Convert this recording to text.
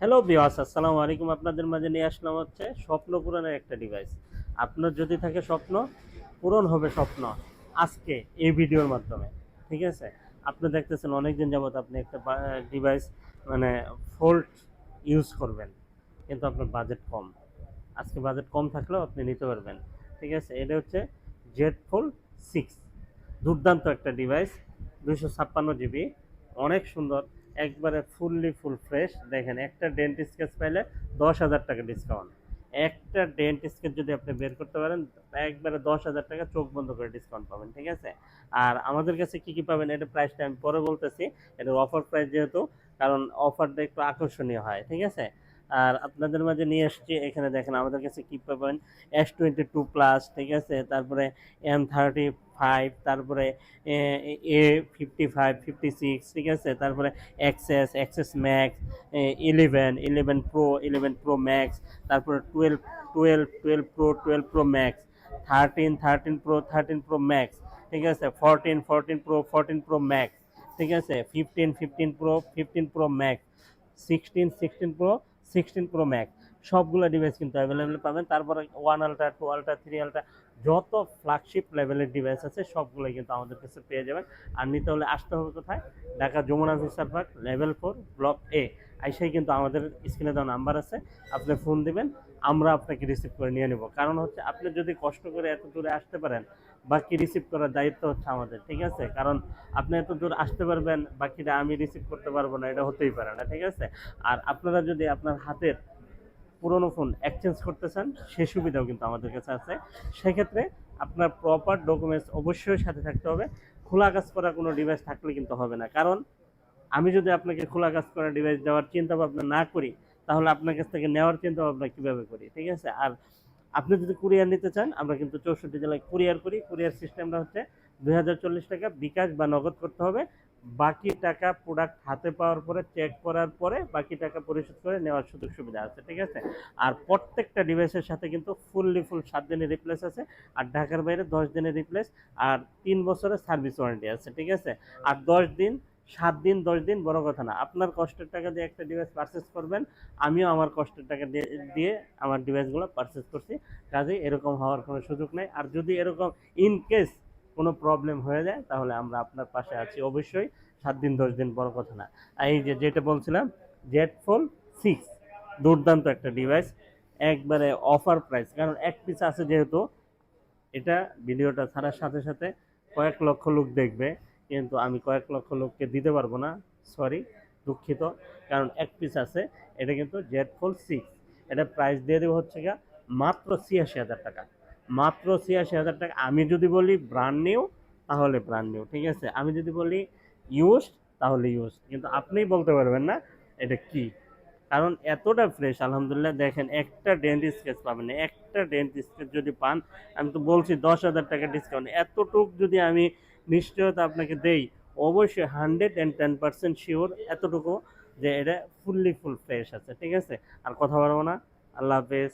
Hello বিওয়াস আসসালামু আলাইকুম। আপনাদের মাঝে নিয়ে আসলাম হচ্ছে স্বপ্ন পূরণের একটা ডিভাইস আপনার যদি থাকে স্বপ্ন, পূরণ হবে স্বপ্ন আজকে এই ভিডিওর মাধ্যমে, ঠিক আছে? আপনি দেখতেছেন অনেকদিন যাবত আপনি একটা ডিভাইস মানে ফোল্ড ইউজ করবেন, কিন্তু আপনার বাজেট কম। আজকে বাজেট কম থাকলেও আপনি নিতে পারবেন, ঠিক আছে? এটা হচ্ছে জেড ফোল্ড সিক্স দুর্দান্ত একটা ডিভাইস দুশো ছাপ্পান্ন জিবি অনেক সুন্দর। একবারে ফুললি ফুল ফ্রেশ দেখেন, একটা ডেন্ট স্কেচ পাইলে দশ হাজার টাকা ডিসকাউন্ট একটা ডেন্ট স্কেচ যদি আপনি বের করতে পারেন, একবারে দশ হাজার টাকা চোখ বন্ধ করে ডিসকাউন্ট পাবেন, ঠিক আছে? আর আমাদের কাছে কি কি পাবেন, এটা প্রাইসটা আমি পরে বলতেছি। এটার অফার প্রাইস যেহেতু, কারণ অফারটা একটু আকর্ষণীয় হয়, ঠিক আছে? আর আপনাদের মাঝে নিয়ে এসছি এখানে দেখেন আমাদের কাছে কি পাবেন? এস টোয়েন্টি টু প্লাস ঠিক আছে? তারপরে এম থার্টি ফাইভ তারপরে, A fifty five fifty six ঠিক আছে? তারপরে XS XS max eleven eleven pro eleven pro max তারপরে twelve twelve twelve pro twelve pro max thirteen thirteen pro thirteen pro max ঠিক আছে? Fourteen fourteen pro fourteen pro max ঠিক আছে? Fifteen fifteen pro fifteen pro max sixteen sixteen pro sixteen pro max সবগুলো device কিন্তু available পাবেন। তারপরে one ultra two ultra three ultra যত flagship লেভেলের ডিভাইস আছে, সবগুলোই কিন্তু আমাদের কাছে পেয়ে যাবেন। আর নিতে হলে আসতে হবে কোথায়? Dhaka Jamuna future park level four block A আইসাই কিন্তু আমাদের স্ক্রিনে দেওয়া নাম্বার আছে, আপনি ফোন দিবেন, আমরা আপনাকে রিসিভ করে নিয়ে নেব। কারণ হচ্ছে, আপনি যদি কষ্ট করে এত দূরে আসতে পারেন বাকি রিসিভ করার দায়িত্ব হচ্ছে আমাদের, ঠিক আছে? কারণ আপনি এত দূর আসতে পারবেন, বাকিটা আমি রিসিভ করতে পারব না, এটা হতেই পারে না, ঠিক আছে? আর আপনারা যদি আপনার হাতের পুরনো ফোন এক্সচেঞ্জ করতে চান, সে সুবিধাও কিন্তু আমাদের কাছে আছে। সেক্ষেত্রে আপনার প্রপার ডকুমেন্টস অবশ্যই সাথে থাকতে হবে। খোলা কাজ করা কোনো ডিভাইস থাকলে কিন্তু হবে না। কারণ আমি যদি আপনাকে খোলা কাজ করা ডিভাইস দেওয়ার চিন্তা ভাবনা না করি, তাহলে আপনার কাছ থেকে নেওয়ার চিন্তা ভাবনা কীভাবে করি, ঠিক আছে? আর আপনি যদি কুরিয়ার নিতে চান, আমরা কিন্তু চৌষট্টি জেলায় কুরিয়ার করি। কুরিয়ার সিস্টেমটা হচ্ছে দু হাজার চল্লিশ টাকা বিকাশ বা নগদ করতে হবে। বাকি টাকা প্রোডাক্ট হাতে পাওয়ার পরে চেক করার পরে বাকি টাকা পরিশোধ করে নেওয়ার সুযোগ সুবিধা আছে, ঠিক আছে? আর প্রত্যেকটা ডিভাইসের সাথে কিন্তু ফুললি ফুল সাত দিনের রিপ্লেস আছে। আর ঢাকার বাইরে দশ দিনের রিপ্লেস আর তিন বছরের সার্ভিস ওয়ারেন্টি আছে, ঠিক আছে? আর দশ দিন সাত দিন, দশ দিন বড় কথা না। আপনার কষ্টের টাকা দিয়ে একটা ডিভাইস পারচেস করবেন, আমিও আমার কষ্টের টাকা দিয়ে আমার ডিভাইসগুলো পারচেস করছি। কাজেই এরকম হওয়ার কোনো সুযোগ নেই। আর যদি এরকম ইন কেস কোনো প্রবলেম হয়ে যায়, তাহলে আমরা আপনার পাশে আছি অবশ্যই। সাত দিন, দশ দিন বড় কথা না। এই যে যেটা বলছিলাম জেড ফোন সিক্স দুর্দান্ত একটা ডিভাইস একবারে অফার প্রাইস কারণ এক পিস আছে যেহেতু, এটা ভিডিওটা ছাড়ার সাথে সাথে কয়েক লক্ষ লোক দেখবে। কিন্তু আমি কয়েক লক্ষ লোককে দিতে পারব না সরি দুঃখিত, কারণ এক পিস আছে, এটা কিন্তু জেড ফোল সিক্স এটা প্রাইস দিয়ে দেবো হচ্ছে গিয়া মাত্র ছিয়াশি হাজার টাকা। মাত্র ছিয়াশি হাজার টাকা, আমি যদি বলি ব্র্যান্ড নিউ তাহলে ব্র্যান্ড নিউ ঠিক আছে? আমি যদি বলি ইউজ তাহলে ইউজ কিন্তু আপনিই বলতে পারবেন না এটা কি। কারণ এতটা ফ্রেশ আলহামদুলিল্লাহ, দেখেন একটা ডেন্ট স্কেচ পাবেন না, একটা ডেন্ট স্কেচ যদি পান, আমি তো বলছি দশ হাজার টাকা ডিসকাউন্ট এতটুক যদি আমি নিশ্চয়তা আপনাকে দেই। অবশ্যই hundred and ten percent sure এতটুকু যে এটা ফুললি ফুল ফ্রেশ আছে, ঠিক আছে? আর কথা বলব না। আল্লাহ হাফেজ।